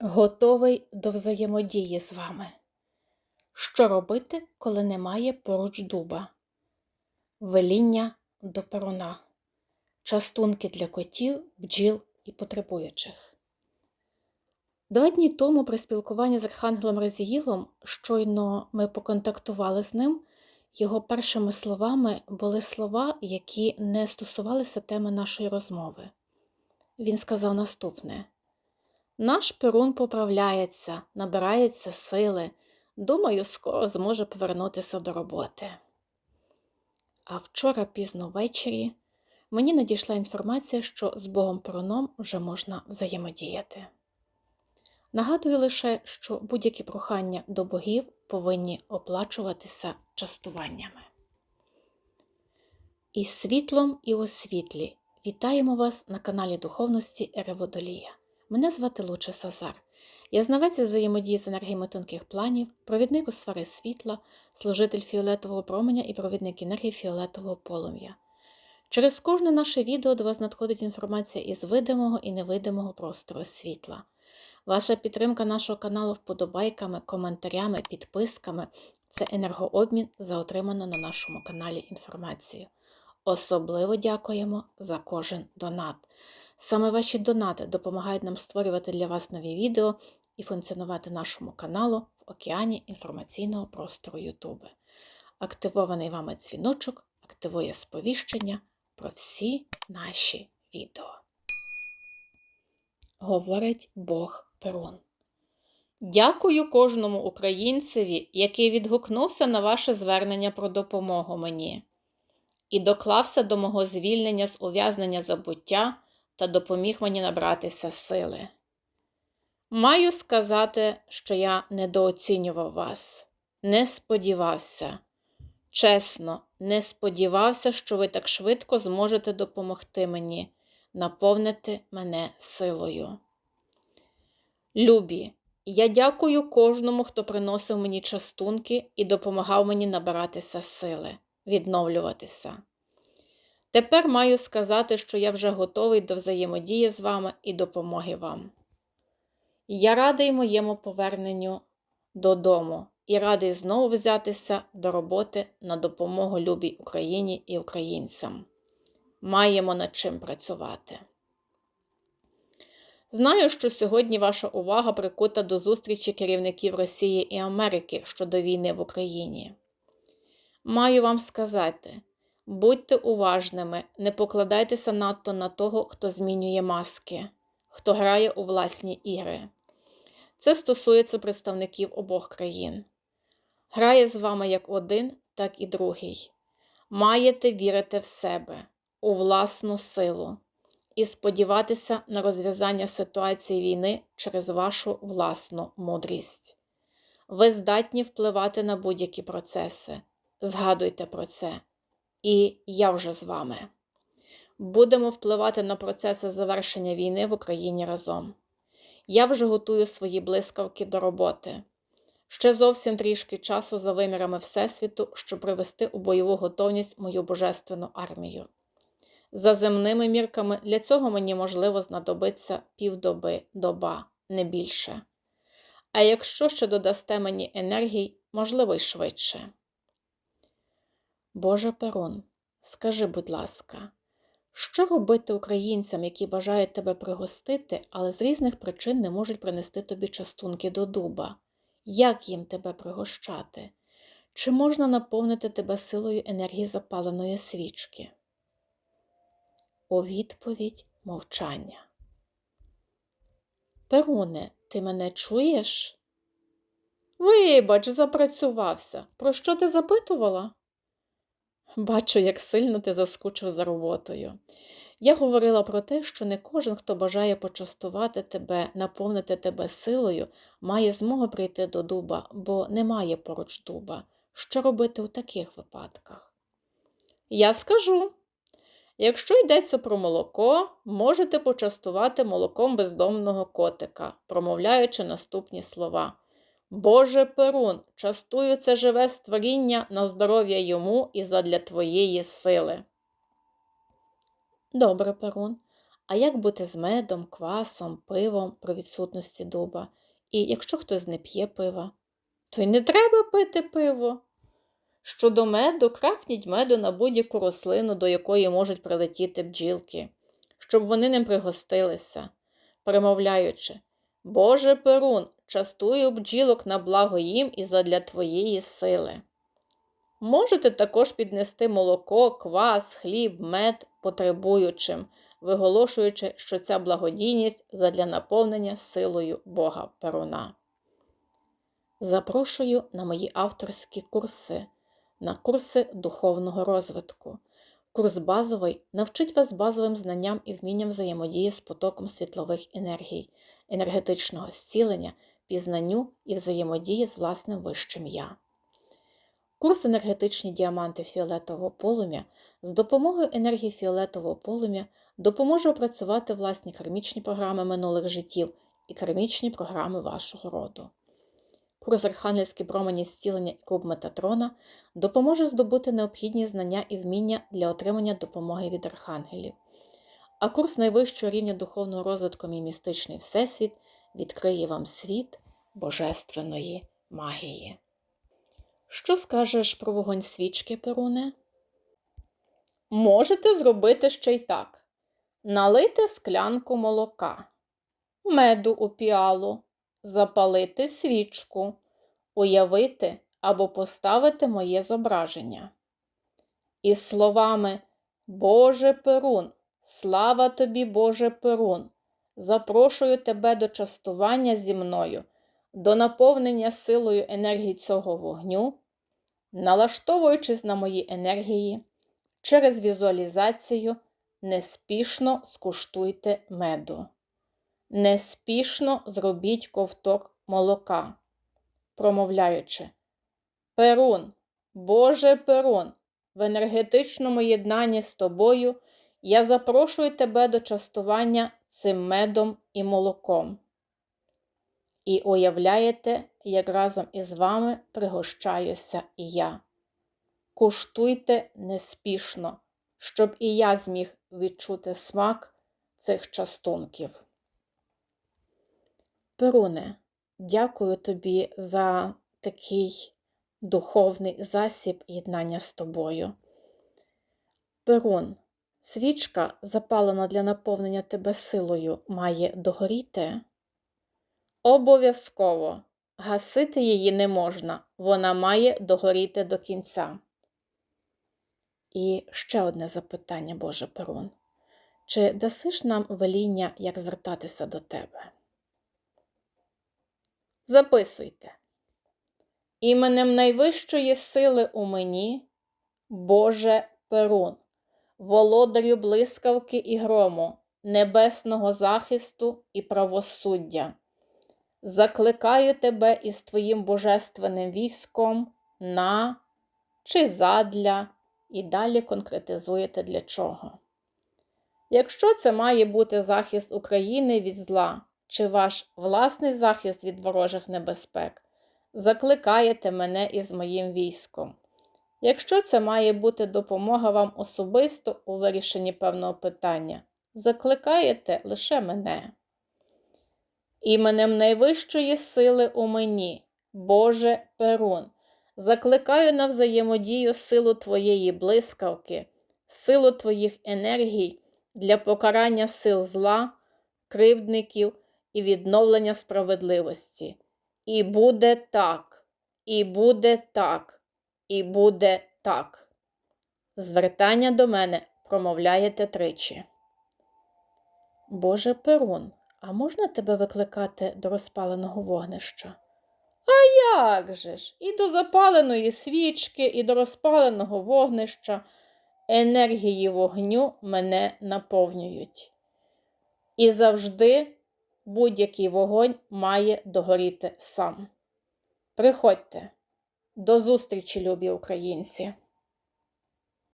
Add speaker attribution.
Speaker 1: Готовий до взаємодії з вами. Що робити, коли немає поруч дуба? Веління до перуна. Частунки для котів, бджіл і потребуючих. Два дні тому при спілкуванні з Архангелом Резіїлом, щойно ми поконтактували з ним, його першими словами були слова, які не стосувалися теми нашої розмови. Він сказав наступне. Наш Перун поправляється, набирається сили. Думаю, скоро зможе повернутися до роботи. А вчора пізно ввечері мені надійшла інформація, що з Богом Перуном вже можна взаємодіяти. Нагадую лише, що будь-які прохання до богів повинні оплачуватися частуваннями. Із світлом і у світлі вітаємо вас на каналі Духовності Ереводолія. Мене звати Луче Сазар. Я знавець взаємодії з енергіями тонких планів, провідник у сфери світла, служитель фіолетового променя і провідник енергії фіолетового полум'я. Через кожне наше відео до вас надходить інформація із видимого і невидимого простору світла. Ваша підтримка нашого каналу вподобайками, коментарями, підписками це енергообмін за отриману на нашому каналі інформацію. Особливо дякуємо за кожен донат. Саме ваші донати допомагають нам створювати для вас нові відео і функціонувати нашому каналу в океані інформаційного простору YouTube. Активований вами дзвіночок активує сповіщення про всі наші відео. Говорить Бог Перун. Дякую кожному українцеві, який відгукнувся на ваше звернення про допомогу мені і доклався до мого звільнення з ув'язнення забуття та допоміг мені набратися сили. Маю сказати, що я недооцінював вас, не сподівався. Чесно, не сподівався, що ви так швидко зможете допомогти мені, наповнити мене силою. Любі, я дякую кожному, хто приносив мені частунки і допомагав мені набиратися сили, відновлюватися. Тепер маю сказати, що я вже готовий до взаємодії з вами і допомоги вам. Я радий моєму поверненню додому і радий знову взятися до роботи на допомогу любій Україні і українцям. Маємо над чим працювати. Знаю, що сьогодні ваша увага прикута до зустрічі керівників Росії і Америки щодо війни в Україні. Маю вам сказати. Будьте уважними, не покладайтеся надто на того, хто змінює маски, хто грає у власні ігри. Це стосується представників обох країн. Грає з вами як один, так і другий. Маєте вірити в себе, у власну силу і сподіватися на розв'язання ситуації війни через вашу власну мудрість. Ви здатні впливати на будь-які процеси. Згадуйте про це і я вже з вами. Будемо впливати на процеси завершення війни в Україні разом. Я вже готую свої блискавки до роботи. Ще зовсім трішки часу за вимірами Всесвіту, щоб привести у бойову готовність мою божественну армію. За земними мірками для цього мені можливо знадобиться півдоби, доба, не більше. А якщо ще додасте мені енергій, можливо й швидше. Боже Перун, скажи, будь ласка, що робити українцям, які бажають тебе пригостити, але з різних причин не можуть принести тобі частунки до дуба? Як їм тебе пригощати? Чи можна наповнити тебе силою енергії запаленої свічки? У відповідь мовчання. Перуне, ти мене чуєш? Вибач, запрацювався. Про що ти запитувала? Бачу, як сильно ти заскучив за роботою. Я говорила про те, що не кожен, хто бажає почастувати тебе, наповнити тебе силою, має змогу прийти до дуба, бо немає поруч дуба. Що робити у таких випадках? Я скажу. Якщо йдеться про молоко, можете почастувати молоком бездомного котика, промовляючи наступні слова. Боже Перун, частую це живе створіння на здоров'я йому і задля твоєї сили. Добре, Перун. А як бути з медом, квасом, пивом при відсутності дуба? І якщо хтось не п'є пива, то й не треба пити пиво. Щодо меду, крапніть меду на будь-яку рослину, до якої можуть прилетіти бджілки, щоб вони ним пригостилися, примовляючи Боже Перун, частую бджілок на благо їм і задля твоєї сили. Можете також піднести молоко, квас, хліб, мед потребуючим, виголошуючи, що ця благодійність задля наповнення силою Бога Перуна. Запрошую на мої авторські курси, на курси духовного розвитку. Курс базовий навчить вас базовим знанням і вмінням взаємодії з потоком світлових енергій, енергетичного зцілення, пізнанню і взаємодії з власним вищим я. Курс енергетичні діаманти фіолетового полум'я з допомогою енергії фіолетового полум'я допоможе опрацювати власні кармічні програми минулих життів і кармічні програми вашого роду. Курс Архангельські промені зцілення і клуб Метатрона допоможе здобути необхідні знання і вміння для отримання допомоги від архангелів. А курс найвищого рівня духовного розвитку «Мій містичний всесвіт відкриє вам світ божественної магії. Що скажеш про вогонь свічки, Перуне? Можете зробити ще й так: налити склянку молока, меду у піалу, запалити свічку, уявити або поставити моє зображення. І словами Боже Перун, слава тобі, Боже Перун! Запрошую тебе до частування зі мною, до наповнення силою енергії цього вогню, налаштовуючись на мої енергії, через візуалізацію неспішно скуштуйте меду. Неспішно зробіть ковток молока, промовляючи Перун, Боже Перун, в енергетичному єднанні з тобою я запрошую тебе до частування цим медом і молоком. І уявляєте, як разом із вами пригощаюся і я. Куштуйте неспішно, щоб і я зміг відчути смак цих частунків. Перуне, дякую тобі за такий духовний засіб єднання з тобою. Перун, свічка, запалена для наповнення тебе силою, має догоріти? Обов'язково гасити її не можна, вона має догоріти до кінця. І ще одне запитання, Боже Перун. Чи дасиш нам веління, як звертатися до тебе? Записуйте. Іменем найвищої сили у мені, Боже Перун, володарю блискавки і грому, небесного захисту і правосуддя. Закликаю тебе із твоїм божественним військом на чи задля, і далі конкретизуєте для чого. Якщо це має бути захист України від зла, чи ваш власний захист від ворожих небезпек, закликаєте мене із моїм військом. Якщо це має бути допомога вам особисто у вирішенні певного питання, закликаєте лише мене. Іменем найвищої сили у мені, Боже Перун, закликаю на взаємодію силу Твоєї блискавки, силу Твоїх енергій для покарання сил зла, кривдників і відновлення справедливості. І буде так, і буде так, і буде так. Звертання до мене промовляєте тричі. Боже Перун, а можна тебе викликати до розпаленого вогнища? А як же ж? І до запаленої свічки, і до розпаленого вогнища енергії вогню мене наповнюють. І завжди будь-який вогонь має догоріти сам. Приходьте, до зустрічі, любі українці!